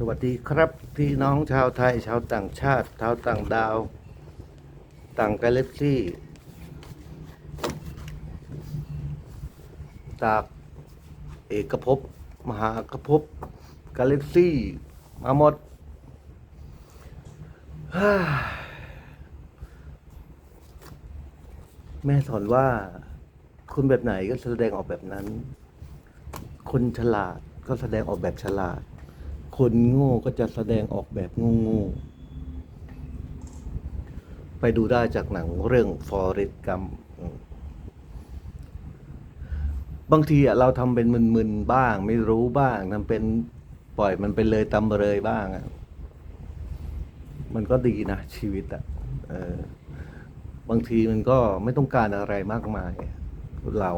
สวัสดีครับพี่น้องชาวไทยชาวต่างชาติชาวต่างดาว ต่างกาแล็กซี่จากเอกภพมหากภพกาแล็กซี่มาหมดแม่สอนว่า คุณแบบไหนก็แสดงออกแบบนั้น คนฉลาดก็แสดงออกแบบฉลาด คนโง่ก็จะแสดงออกแบบโง่ๆไปดูได้จากหนังเรื่อง Forrest Gump อืมบางทีอะเราทำเป็นมึนๆบ้าง ไม่รู้บ้างทำเป็นปล่อยมันไปเลยตำเลยบ้างอะมันก็ดีนะชีวิตอะเออบางทีมันก็ไม่ต้องการอะไรมากมาย เรา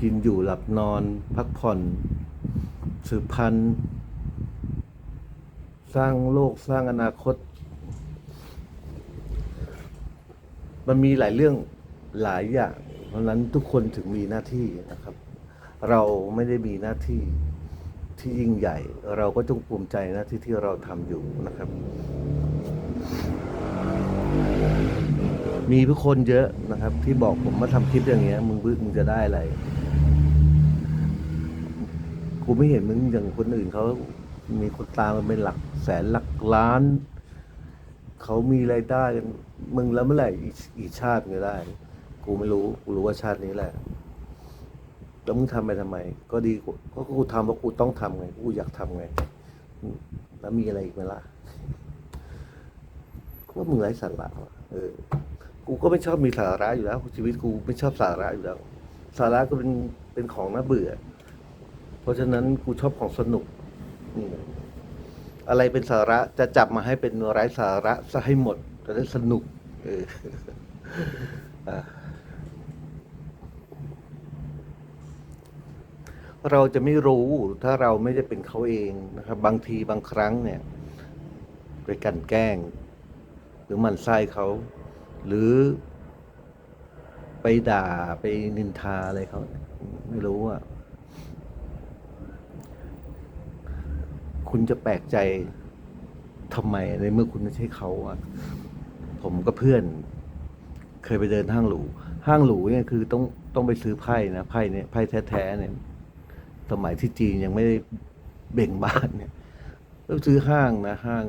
กินอยู่หลับนอน พักผ่อน สืบพันธุ์ สร้างโลกสร้างอนาคต มันมีหลายเรื่องหลายอย่าง เพราะนั้นทุกคนถึงมีหน้าที่นะครับ เราไม่ได้มีหน้าที่ที่ยิ่งใหญ่ เราก็จงภูมิใจหน้าที่ที่เราทำอยู่นะครับ มีผู้คนเยอะนะครับ ที่บอกผมมาทำคลิปอย่างเงี้ยมึงมึงจะได้อะไร กูไม่เห็นมึงอย่างคนอื่นเขามีคนตามมันเป็นหลักแสนหลักล้าน เขามีรายได้กันมึงแล้วเมื่อไหร่อีกชาติมึงจะได้ กูไม่รู้กูรู้ว่าชาตินี้แหละแล้วมึงทำไปทำไม ก็ดีก็กูทำเพราะกูต้องทำไงกูอยากทำไง แล้วมีอะไรอีกไหมล่ะกูว่ามึงไร้สาระเออ กูก็ไม่ชอบมีสาระอยู่แล้วชีวิตกูไม่ชอบสาระอยู่แล้ว สาระก็เป็นเป็นของน่าเบื่อ เพราะฉะนั้นกูชอบของสนุกอืมอะไรเป็นสาระจะจับมาให้เป็นไร้สาระซะให้หมด จะได้สนุกเออเราจะไม่รู้ถ้าเราไม่ได้เป็นเขาเองนะครับ บางทีบางครั้งเนี่ย ไปกันแกล้ง หรือมันไส้เขา หรือไปด่าไปนินทาอะไรเขา ไม่รู้อะ คุณจะแปลกใจทำไมในเมื่อคุณไม่ใช่เขาอะผมก็เพื่อน เคยไปเดินห้างหรูห้างหรูเนี่ยคือต้องต้องไปซื้อไพ่นะไพ่เนี่ยไพ่แท้ๆเนี่ย สมัยที่จีนยังไม่ได้เบ่งบานเนี่ยต้องซื้อห้างนะห้าง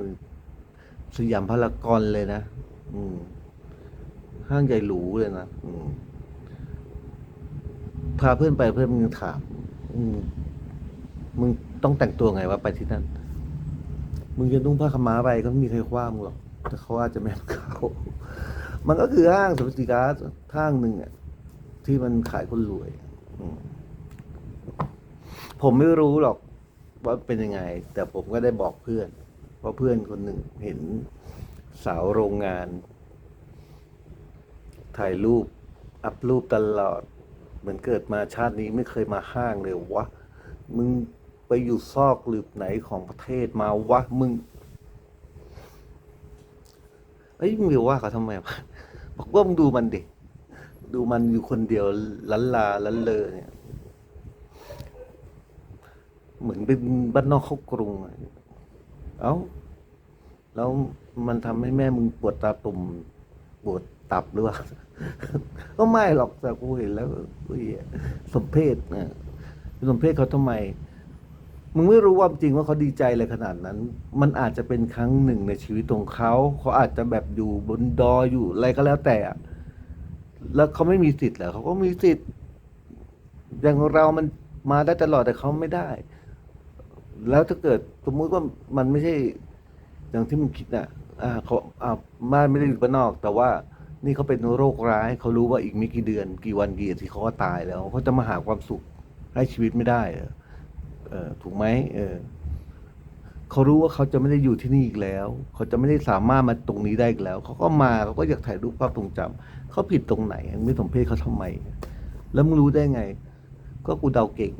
สยามพารากอนเลยนะอืม ห้างใหญ่หรูเลยนะอืมพาเพื่อนไปเพื่อนมึงถาม อืมมึงต้องแต่งตัวไงวะไปที่นั่น มึงจะนุ่งผ้าขม้าไปก็ไม่มีใครคว้ามึงหรอก แต่เขาอาจจะไม่เข้า มันก็คือห้างสรรพสินค้าห้างหนึ่งอะที่มันขายคนรวย ผมไม่รู้หรอกว่าเป็นยังไง แต่ผมก็ได้บอกเพื่อนเพราะเพื่อนคนหนึ่งเห็นสาวโรงงาน ถ่ายรูป อัพรูปตลอด เหมือนเกิดมาชาตินี้ไม่เคยมาห้างเลยวะ มึง ไปอยู่ซอกหลืบไหนของประเทศมาวะมึงเอ้ยมึงว่าเขาทำไมบอกว่ามึงดูมันดิดูมันอยู่คนเดียวลันลาลันเลอเนี่ย เหมือนเป็นบ้านนอกเข้ากรุงเอ้า แล้วมันทำให้แม่มึงปวดตาตุ่มปวดตับหรือเปล่าก็ไม่หรอกแต่กูเห็นแล้วอุ้ยสมเพศนะสมเพศเขาทำไม มึงไม่รู้ว่าจริงว่าเขาดีใจอะไรขนาดนั้น มันอาจจะเป็นครั้งหนึ่งในชีวิตของเขา เขาอาจจะแบบอยู่บนดอยอยู่อะไรก็แล้วแต่แล้วเขาไม่มีสิทธิ์เหรอเขาก็มีสิทธิ์ อย่างเรามันมาได้ตลอดแต่เขาไม่ได้ แล้วถ้าเกิดสมมุติว่ามันไม่ใช่ อย่างที่มึงคิดน่ะ อ่าเขาอ่าบ้านไม่ได้อยู่บ้านนอก แต่ว่านี่เขาเป็นโรคร้าย เขารู้ว่าอีกไม่กี่เดือน กี่วันกี่อาทิตย์เขาก็ตายแล้วเขาจะมาหาความสุขให้ชีวิตไม่ได้เหรอ ถูกไหมเออเขารู้ว่าเขาจะไม่ได้อยู่ที่นี่อีกแล้ว เขาจะไม่ได้สามารถมาตรงนี้ได้อีกแล้ว เขาก็มาเขาก็อยากถ่ายรูปภาพทรงจำเขาผิดตรงไหนไม่สมเพศเขาทำไม แล้วมึงรู้ได้ไง ก็กูเดาเก่ง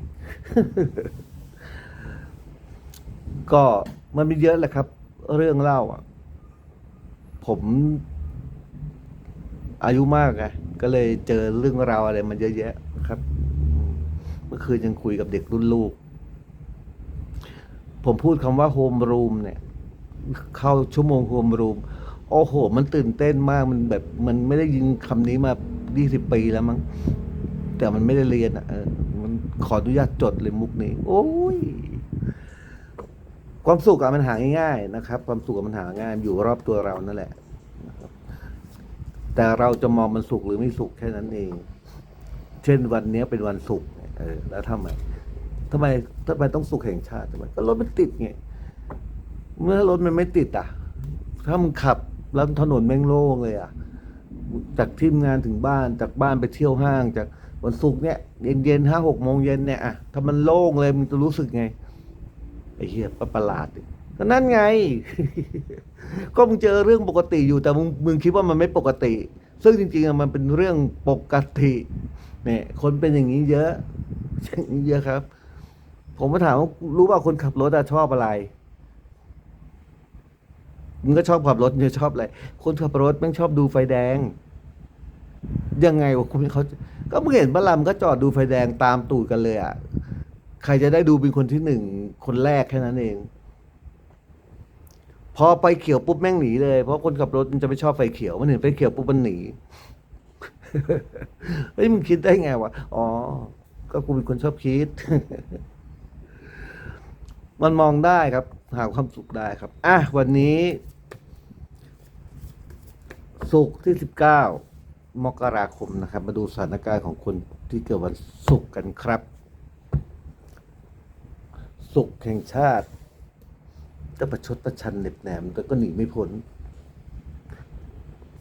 ก็มันมีเยอะแหละครับ เรื่องเล่าอะ ผมอายุมากไงก็เลยเจอเรื่องราวอะไรมันเยอะแยะครับ เมื่อคืนยังคุยกับเด็กรุ่นลูก ผมพูดคำว่าโฮมรูมเนี่ย เข้าชั่วโมงโฮมรูมโอ้โห มันตื่นเต้นมากมันแบบมันไม่ได้ยินคำนี้มา 20 ปีแล้วมั้งแต่มันไม่ได้เรียนอะมันขออนุญาตจดเลยมุกนี้ โอ้ย ความสุขอะมันหาง่ายๆนะครับ ความสุขมันหาง่ายอยู่รอบตัวเรานั่นแหละแต่เราจะมองมันสุขหรือไม่สุขแค่นั้นเอง เช่นวันนี้เป็นวันศุกร์เออ แล้วทำไม ทำไมทำไมต้องสุขแห่งชาติทำไมก็รถมันติดไง เมื่อรถมันไม่ติดอะ ถ้ามึงขับแล้วถนนแม่งโล่งเลยอะ จากที่ทำงานถึงบ้าน จากบ้านไปเที่ยวห้าง จากวันศุกร์เนี่ยเย็นเย็นห้าหกโมงเย็นเนี่ยอะถ้ามันโล่งเลยมึงจะรู้สึกไงไอ้เหี้ยประหลาดก็นั่นไง ก็มึงเจอเรื่องปกติอยู่แต่มึงมึงคิดว่ามันไม่ปกติ ซึ่งจริงๆอะมันเป็นเรื่องปกติเนี่ยคนเป็นอย่างนี้เยอะเยอะครับ ผมมาถามว่ารู้ว่าคนขับรถอะชอบอะไรมึงก็ชอบขับรถมึงจะชอบอะไร คนขับรถแม่งชอบดูไฟแดง ยังไงวะคุณเขาก็มึงเห็นบ้าลำก็จอดดูไฟแดงตามตูดกันเลยอะใครจะได้ดูเป็นคนที่หนึ่งคนแรกแค่นั้นเอง พอไฟเขียวปุ๊บแม่งหนีเลย เพราะคนขับรถมันจะไม่ชอบไฟเขียว มันเห็นไฟเขียวปุ๊บมันหนี เฮ้ยมึงคิดได้ไงวะ อ๋อ ก็กูเป็นคนชอบคิด มันมองได้ครับ หาความสุขได้ครับ อะ วันนี้ สุกร์ที่สิบเก้ามกราคมนะครับ มาดูสถานการณ์ของคนที่เกิดวันศุกร์กันครับสุขแห่งชาติ จะประชดประชันเหน็บแหนมแต่ก็หนีไม่พ้น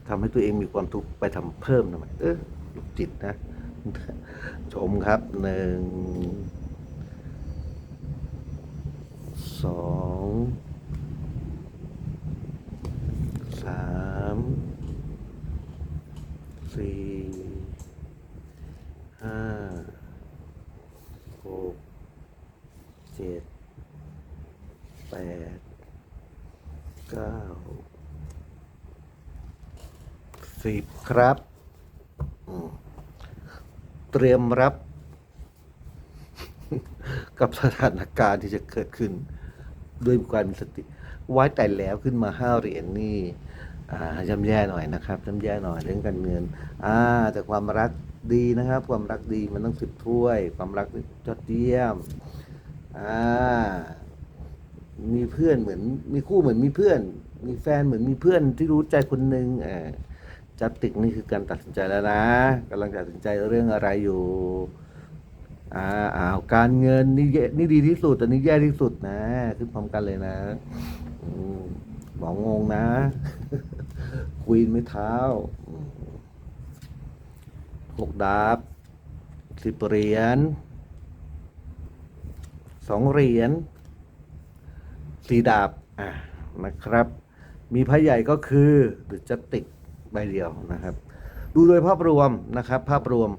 ทำให้ตัวเองมีความทุกข์ไปทำเพิ่มทำไมเออลูกจิตนะ ชมครับหนึ่ง สองสามสี่ห้าหกเจ็ดแปดเก้าสิบครับ เตรียมรับกับสถานการณ์ที่จะเกิดขึ้น ด้วยความมีสติไว้แต่แล้วขึ้นมาห้าเหรียญนี่อ่าย่ำแย่หน่อยนะครับย่ำแย่หน่อยเรื่องการเงินอ่าแต่ความรักดีนะครับ ความรักดีมันต้องสิบถ้วย ความรักยอดเยี่ยมอ่ามีเพื่อนเหมือน มีคู่เหมือนมีเพื่อน มีแฟนเหมือนมีเพื่อนที่รู้ใจคนหนึ่งอ่าจับติกนี่คือการตัดสินใจแล้วนะกำลังตัดสินใจเรื่องอะไรอยู่ การเงินนี่แย่นี่ดีที่สุดแต่นี่แย่ที่สุดนะขึ้นพร้อมกันเลยนะอหมองงนะ ควีนไม่เท้าหกดาบสิบเหรียญสองเหรียญสี่ดาบอะนะครับ มีพระใหญ่ก็คือหรือจะติดใบเดียวนะครับ ดูโดยภาพรวมนะครับ ภาพรวม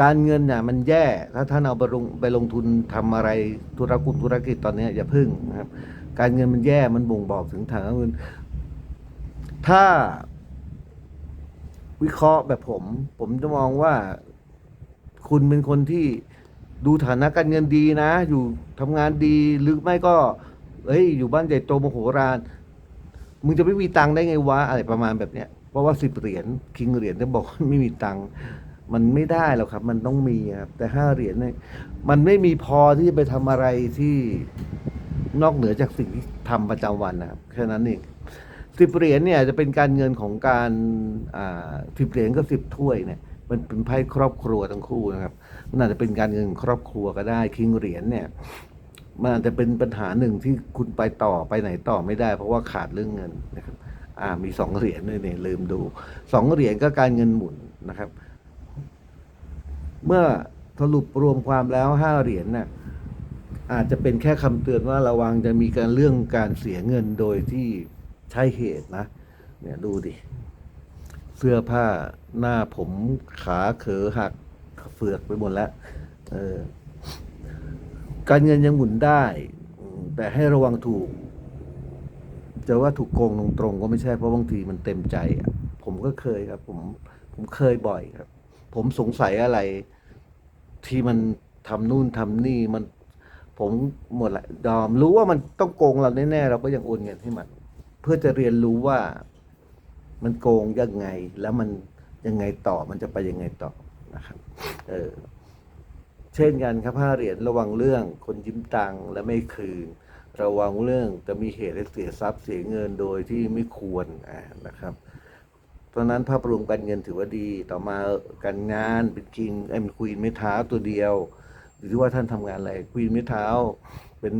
การเงินเนี่ยมันแย่ถ้าท่านเอาไปลงไปลงทุนทำอะไรธุรกุลธุรกิจตอนนี้อย่าพึ่งนะครับ การเงินมันแย่มันบ่งบอกถึงทางเงิน ถ้าวิเคราะห์แบบผม ผมจะมองว่า คุณเป็นคนที่ดูฐานะการเงินดีนะ อยู่ทำงานดีหรือไม่ก็เอ้ย อยู่บ้านใหญ่โตมโหฬารมึงจะไม่มีตังค์ได้ไงวะอะไรประมาณแบบเนี้ยเพราะว่าสิบเหรียญคิงเหรียญจะบอกไม่มีตังค์ มันไม่ได้หรอกครับ มันต้องมีครับ แต่ห้าเหรียญเนี่ยมันไม่มีพอที่จะไปทำอะไรที่นอกเหนือจากสิ่งที่ทำประจำวันนะครับแค่นั้นเองสิบเหรียญเนี่ยจะเป็นการเงินของการอ่าสิบเหรียญก็สิบถ้วยเนี่ย มันเป็นไพ่ครอบครัวทั้งคู่นะครับมันอาจจะเป็นการเงินครอบครัวก็ได้คิงเหรียญเนี่ยมันอาจจะเป็นปัญหาหนึ่งที่คุณไปต่อไปไหนต่อไม่ได้ เพราะว่าขาดเรื่องเงินนะครับ อ่ามีสองเหรียญด้วยเนี่ยลืมดูสองเหรียญก็การเงินหมุนนะครับ เมื่อสรุปรวมความแล้วห้าเหรียญน่ะอาจจะเป็นแค่คำเตือนว่าระวังจะมีการเรื่องการเสียเงินโดยที่ใช่เหตุนะ เนี่ยดูดิ เสื้อผ้าหน้าผมขาเขอหักเฟือกไปหมดแล้วเออการเงินยังหมุนได้ แต่ให้ระวังถูก จะว่าถูกโกงตรงๆก็ไม่ใช่เพราะบางทีมันเต็มใจ ผมก็เคยครับ ผมผมเคยบ่อยครับ ผมสงสัยอะไร ที่มันทำนู่นทำนี่มันผมหมดละยอมรู้ว่ามันต้องโกงเราแน่ๆเราก็ยังโอนเงินให้มัน เพื่อจะเรียนรู้ว่ามันโกงยังไง แล้วมันยังไงต่อมันจะไปยังไงต่อนะครับ เออ เช่นกันครับห้าเหรียญระวังเรื่องคนยืมตังและไม่คืน ระวังเรื่องจะมีเหตุให้เสียทรัพย์เสียเงินโดยที่ไม่ควรนะครับ เพราะนั้นภาพรวมการเงินถือว่าดี ต่อมาการงานเป็นคิงไอ้ควีนไม่เท้าตัวเดียวอยู่ที่ว่าท่านทำงานอะไรควีนไม่เท้าเป็น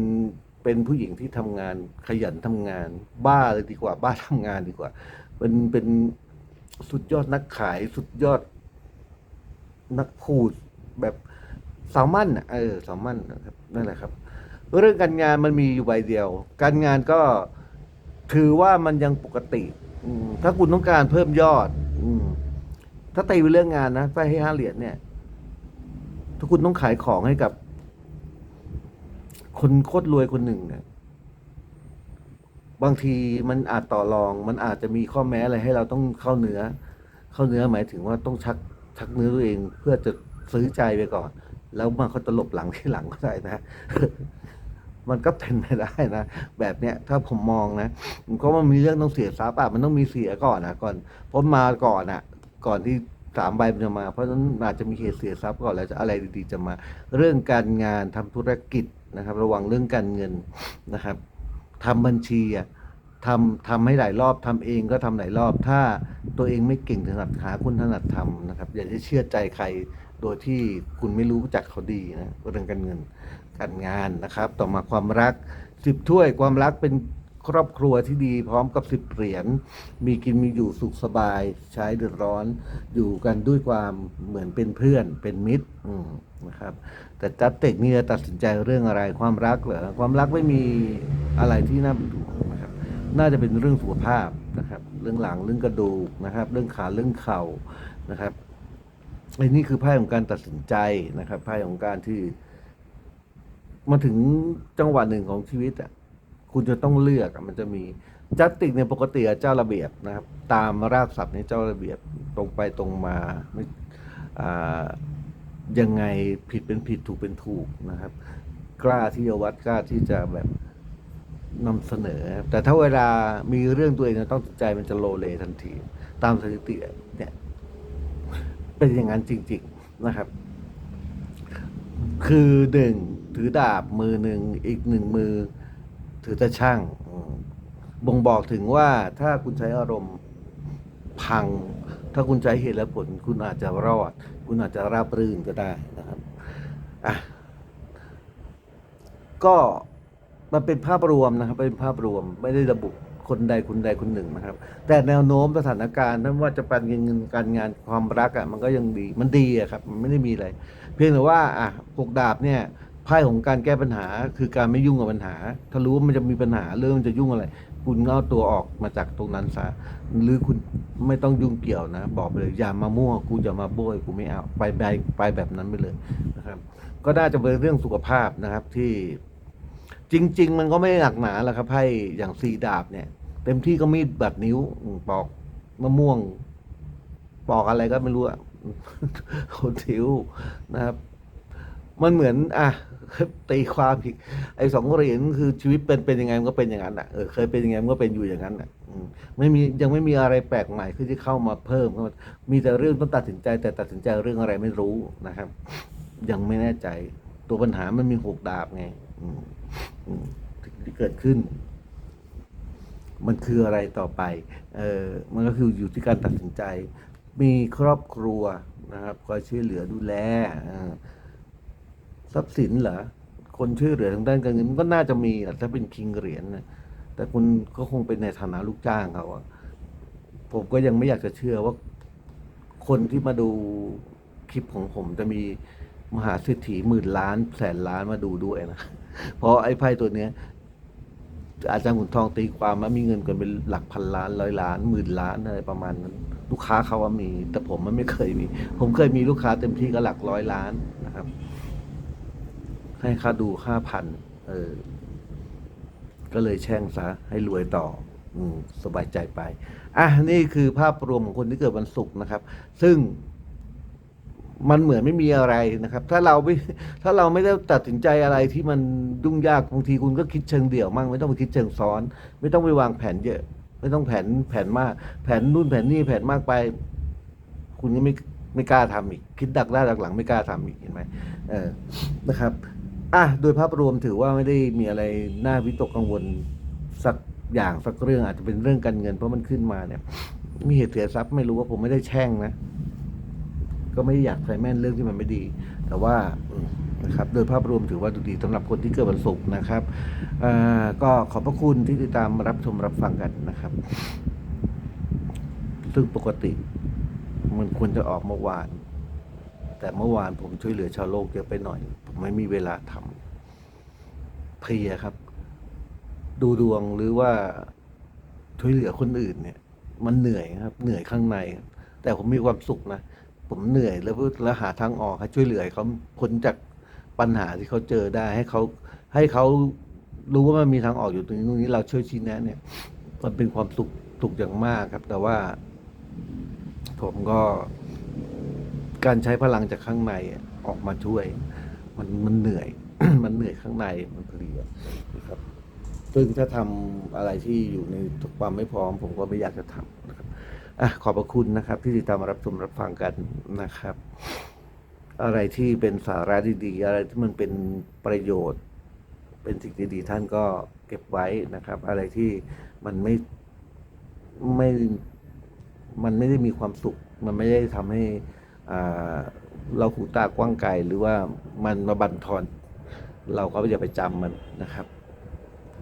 เป็นผู้หญิงที่ทำงานขยันทำงาน บ้าเลยดีกว่า บ้าทำงานดีกว่า เป็นเป็นสุดยอดนักขายสุดยอดนักพูดแบบสาวมั่นเออสาวมั่นนะครับนั่นแหละครับ เรื่องการงานมันมีอยู่ใบเดียว การงานก็ถือว่ามันยังปกติ อืมถ้าคุณต้องการเพิ่มยอด อืมถ้าตีไปเรื่องงานนะไปให้ห้าเหรียญเนี่ย ถ้าคุณต้องขายของให้กับ คนโคตรรวยคนหนึ่งเนี่ยบางทีมันอาจต่อรอง มันอาจจะมีข้อแม้อะไรให้เราต้องเข้าเนื้อ เข้าเนื้อหมายถึงว่าต้องชักชักเนื้อตัวเอง เพื่อจะซื้อใจไปก่อน แล้วมันเขาจะหลบหลังที่หลังก็ได้นะ มันก็เป็นไปได้นะแบบเนี้ยถ้าผมมองนะมันก็มันมีเรื่องต้องเสียทรัพย์อะมันต้องมีเสียก่อนนะก่อนเพราะมาก่อนอะ ก่อนที่สามใบมันจะมา เพราะฉะนั้นอาจจะมีเหตุเสียทรัพย์ก่อนแล้วจะอะไรดีๆจะมา เรื่องการงานทำธุรกิจนะครับ ระวังเรื่องการเงินนะครับทำบัญชีอะทำทำให้หลายรอบทำเองก็ทำหลายรอบ ถ้าตัวเองไม่เก่งถนัดหาคุณถนัดทำนะครับ อย่าจะเชื่อใจใคร โดยที่คุณไม่รู้จักเขาดีนะเรื่องการเงินการงานนะครับ ต่อมาความรักสิบถ้วยความรักเป็นครอบครัวที่ดีพร้อมกับสิบเหรียญมีกินมีอยู่สุขสบายใช้เดือดร้อน อยู่กันด้วยความเหมือนเป็นเพื่อนเป็นมิตรนะครับ แต่จัดเต็กนี่จะตัดสินใจเรื่องอะไรความรักเหรอความรักไม่มีอะไรที่น่าเป็นห่วงนะครับ น่าจะเป็นเรื่องสุขภาพนะครับ เรื่องหลังเรื่องกระดูกนะครับ เรื่องขาเรื่องเข่านะครับ ไอ้นี่คือไพ่ของการตัดสินใจนะครับไพ่ของการที่มาถึงจังหวะหนึ่งของชีวิตอะคุณจะต้องเลือกมันจะมีจัตติกในยปกติเจ้าระเบียบนะครับ ตามรากศัพท์ในเจ้าระเบียบตรงไปตรงมาไม่อ่ายังไงผิดเป็นผิดถูกเป็นถูกนะครับ กล้าที่จะวัดกล้าที่จะแบบนำเสนอ แต่ถ้าเวลามีเรื่องตัวเองจะต้องตัดใจมันจะโลเลทันที ตามสถิติ เป็นอย่างนั้นจริง ๆนะครับ คือหนึ่งถือดาบมือหนึ่งอีกหนึ่งมือ ถือตะช่างบ่งบอกถึงว่าถ้าคุณใช้อารมณ์พัง ถ้าคุณใช้เหตุและผล คุณอาจจะรอด คุณอาจจะราบรื่นก็ได้นะครับอะก็มันเป็นภาพรวมนะครับ เป็นภาพรวมไม่ได้ระบุ คนใดคนใดคนหนึ่งนะครับ แต่แนวโน้มสถานการณ์ไม่ว่าจะเป็นเงินการงานความรักอะมันก็ยังดีมันดีอะครับมันไม่ได้มีอะไร เพียงแต่ว่าอะปกดาบเนี่ยไพ่ของการแก้ปัญหาคือการไม่ยุ่งกับปัญหา ถ้ารู้ว่ามันจะมีปัญหาเรื่องมันจะยุ่งอะไร คุณเอาตัวออกมาจากตรงนั้นซะหรือคุณไม่ต้องยุ่งเกี่ยวนะ บอกไปเลยอย่ามามั่วกูอย่ามาโบยกูไม่เอาไปไปไปแบบนั้นไปเลยนะครับ ก็น่าจะเป็นเรื่องสุขภาพนะครับที่ จริง ๆ มันก็ไม่หนักหนาหรอกครับไพ่อย่างสีดาบเนี่ย เต็มที่ก็มีดบาดนิ้วปอกมะม่วง ปอกอะไรก็ไม่รู้อะโคนทิวนะครับ มันเหมือน อะตีความอีกไอ้สองเหรียญคือชีวิตเป็นเป็นยังไงมันก็เป็นอย่างนั้นอะเออเคยเป็นยังไงมันก็เป็นอยู่อย่างนั้นอะไม่มียังไม่มีอะไรแปลกใหม่ที่เข้ามาเพิ่ม มีแต่เรื่องต้องตัดสินใจ แต่ตัดสินใจเรื่องอะไรไม่รู้นะครับ ยังไม่แน่ใจ ตัวปัญหามันมีหกดาบไง อืม ที่เกิดขึ้น มันคืออะไรต่อไป เออมันก็คืออยู่ที่การตัดสินใจ มีครอบครัวนะครับคอยช่วยเหลือดูแลทรัพย์สินเหรอคนช่วยเหลือทางด้านการเงินก็น่าจะมีแหละถ้าเป็นคิงเหรียญนะแต่คุณก็คงเป็นในฐานะลูกจ้างเขาอะผมก็ยังไม่อยากจะเชื่อว่า คนที่มาดูคลิปของผมจะมีมหาเศรษฐีหมื่นล้านแสนล้านมาดูด้วยนะ เพราะไอ้ไพ่ตัวเนี้ยอาจารย์ขุนทองตีความว่ามีเงินกันเป็นหลักพันล้านร้อยล้านหมื่นล้านอะไรประมาณนั้น ลูกค้าเขาว่ามี แต่ผมมันไม่เคยมี ผมเคยมีลูกค้าเต็มที่ก็หลักร้อยล้านนะครับ ให้ค่าดูห้าพันเออ ก็เลยแช่งซะให้รวยต่อ อืม สบายใจไป อะ นี่คือภาพรวมของคนที่เกิดวันศุกร์นะครับ ซึ่ง มันเหมือนไม่มีอะไรนะครับ ถ้าเราไม่ถ้าเราไม่ได้ตัดสินใจอะไรที่มันยุ่งยากบางทีคุณก็คิดเชิงเดี่ยวมั่งไม่ต้องไปคิดเชิงซ้อน ไม่ต้องไปวางแผนเยอะ ไม่ต้องแผนแผนมาก แผนนู่นแผนนี่แผนมากไป คุณก็ไม่ไม่กล้าทำอีก คิดดักหน้าดักหลังไม่กล้าทำอีกเห็นไหมเออนะครับอะโดยภาพรวมถือว่าไม่ได้มีอะไรน่าวิตกกังวลสักอย่างสักเรื่องอาจจะเป็นเรื่องการเงินเพราะมันขึ้นมาเนี่ย มีเหตุเสียทรัพย์ไม่รู้ว่าผมไม่ได้แช่งนะ ก็ไม่อยากใส่แม่นเรื่องที่มันไม่ดี แต่ว่านะครับโดยภาพรวมถือว่าดูดีสำหรับคนที่เกิดวันศุกร์นะครับอ่าก็ขอบพระคุณที่ติดตามรับชมรับฟังกันนะครับ ซึ่งปกติมันควรจะออกเมื่อวาน แต่เมื่อวานผมช่วยเหลือชาวโลกเยอะไปหน่อย ผมไม่มีเวลาทำเพลียครับ ดูดวงหรือว่าช่วยเหลือคนอื่นเนี่ย มันเหนื่อยครับ เหนื่อยข้างใน แต่ผมมีความสุขนะ ผมเหนื่อยแล้วแล้วหาทางออกให้ช่วยเหลือเขาพ้นจากปัญหาที่เขาเจอได้ให้เขาให้เขารู้ว่ามันมีทางออกอยู่ตรงนี้ตรงนี้เราช่วยชี้แนะเนี่ย มันเป็นความสุขสุขอย่างมากครับ แต่ว่า ผมก็ การใช้พลังจากข้างในออกมาช่วย มันมันเหนื่อย มันเหนื่อยข้างในมันเพลียนะครับ ซึ่งถ้าทำอะไรที่อยู่ในความไม่พร้อม ผมก็ไม่อยากจะทำนะครับ อะขอบพระคุณนะครับ ที่ติดตามรับชมรับฟังกันนะครับ อะไรที่เป็นสาระดีๆ อะไรที่มันเป็นประโยชน์ เป็นสิ่งดีๆ ท่านก็เก็บไว้นะครับ อะไรที่มันไม่ไม่มันไม่ได้มีความสุข มันไม่ได้ทำให้เราหูตากว้างไกลหรือว่ามันมาบั่นทอน เราก็อย่าไปจำมันนะครับ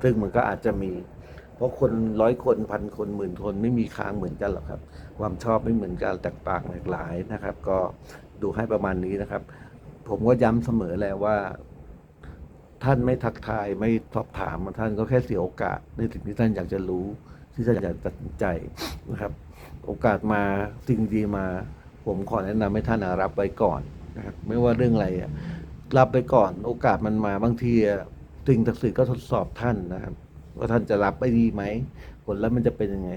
ซึ่งมันก็อาจจะมี ราะคนร้อยคนพันคนหมื่นคนไม่มีค้างเหมือนกันหรอกครับ ความชอบไม่เหมือนกันแตกต่างหลากหลายนะครับ ก็ดูให้ประมาณนี้นะครับ ผมก็ย้ำเสมอแล้วว่า ท่านไม่ทักทายไม่สอบถามท่านก็แค่เสียโอกาสในสิ่งที่ท่านอยากจะรู้ ที่ท่านอยากตัดสินใจนะครับ โอกาสมาสิ่งดีมา ผมขอแนะนำให้ท่านรับไว้ก่อนนะครับ ไม่ว่าเรื่องอะไรรับไปก่อน โอกาสมันมาบางทีสิ่งศักดิ์สิทธิ์ก็ทดสอบท่านนะครับ ว่าท่านจะรับไปดีไหมผลแล้วมันจะเป็นยังไง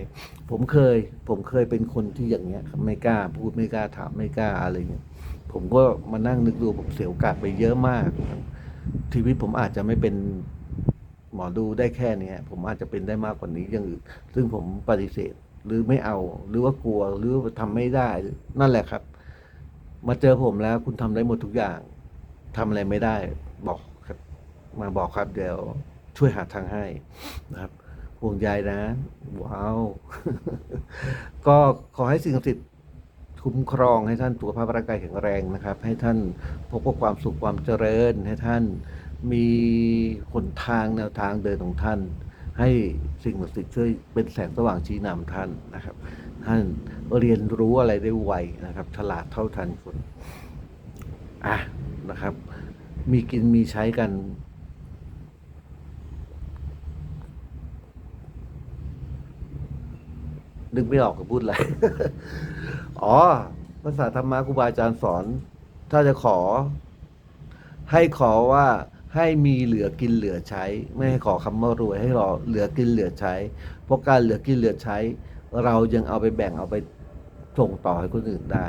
ผมเคย ผมเคยเป็นคนที่อย่างเงี้ยไม่กล้า พูดไม่กล้าถามไม่กล้าอะไรเงี้ยผมก็มานั่งนึกดูผมเสียโอกาสไปเยอะมากครับชีวิตผมอาจจะไม่เป็นหมอดูได้แค่เนี้ยผมอาจจะเป็นได้มากกว่านี้อย่างอื่นซึ่งผมปฏิเสธหรือไม่เอา หรือว่ากลัวหรือว่าทำไม่ได้ นั่นแหละครับ มาเจอผมแล้วคุณทำได้หมดทุกอย่างทำอะไรไม่ได้ บอกครับ มาบอกครับเดี๋ยว ช่วยหาทางให้นะครับห่วงใยนะ ว้าว ก็ขอให้สิ่งศักดิ์สิทธิ์คุ้มครองให้ท่านสุขภาพร่างกายแข็งแรงนะครับ ให้ท่านพบกับความสุขความเจริญ ให้ท่านมีหนทางแนวทางเดินของท่าน ให้สิ่งศักดิ์สิทธิ์ช่วยเป็นแสงสว่างชี้นำท่านนะครับ ท่านเรียนรู้อะไรได้ไวนะครับ ฉลาดเท่าทันคนอะนะครับ มีกินมีใช้กัน นึกไม่ออกกับพูดอะไร อ๋อ ภาษาธรรมะครูบาอาจารย์สอน ถ้าจะขอ ให้ขอว่าให้มีเหลือกินเหลือใช้ ไม่ให้ขอคำว่ารวยให้รอเหลือกินเหลือใช้ เพราะการเหลือกินเหลือใช้ เรายังเอาไปแบ่งเอาไปส่งต่อให้คนอื่นได้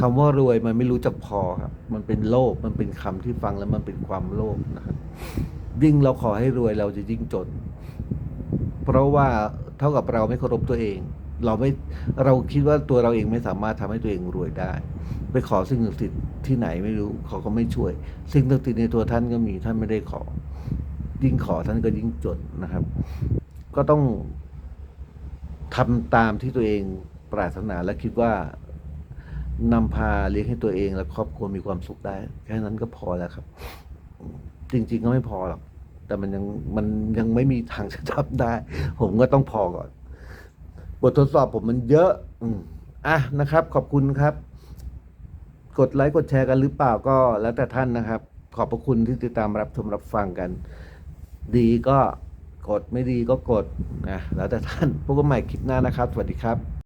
คำว่ารวยมันไม่รู้จักพอครับ มันเป็นโลภมันเป็นคำที่ฟังแล้วมันเป็นความโลภนะครับยิ่งเราขอให้รวยเราจะยิ่งจน เพราะว่าเท่ากับเราไม่เคารพตัวเอง เราไม่เราคิดว่าตัวเราเองไม่สามารถทำให้ตัวเองรวยได้ ไปขอสิ่งศักดิ์สิทธิ์ที่ไหนไม่รู้เขาก็ไม่ช่วย สิ่งศักดิ์สิทธิ์ในตัวท่านก็มีท่านไม่ได้ขอ ยิ่งขอท่านก็ยิ่งจนนะครับ ก็ต้องทำตามที่ตัวเองปรารถนาและคิดว่านำพาเลี้ยงให้ตัวเองและครอบครัวมีความสุขได้ แค่นั้นก็พอแล้วครับ จริง ๆ ก็ไม่พอหรอกแต่มันยังมันยังไม่มีทางจะทำได้ ผมก็ต้องพอก่อน บททดสอบผมมันเยอะอืมอะนะครับ ขอบคุณครับ กดไลค์กดแชร์กันหรือเปล่าก็แล้วแต่ท่านนะครับ ขอบพระคุณที่ติดตามรับชมรับฟังกัน ดีก็กดไม่ดีก็กดนะแล้วแต่ท่านพบกันใหม่คลิปหน้านะครับ สวัสดีครับ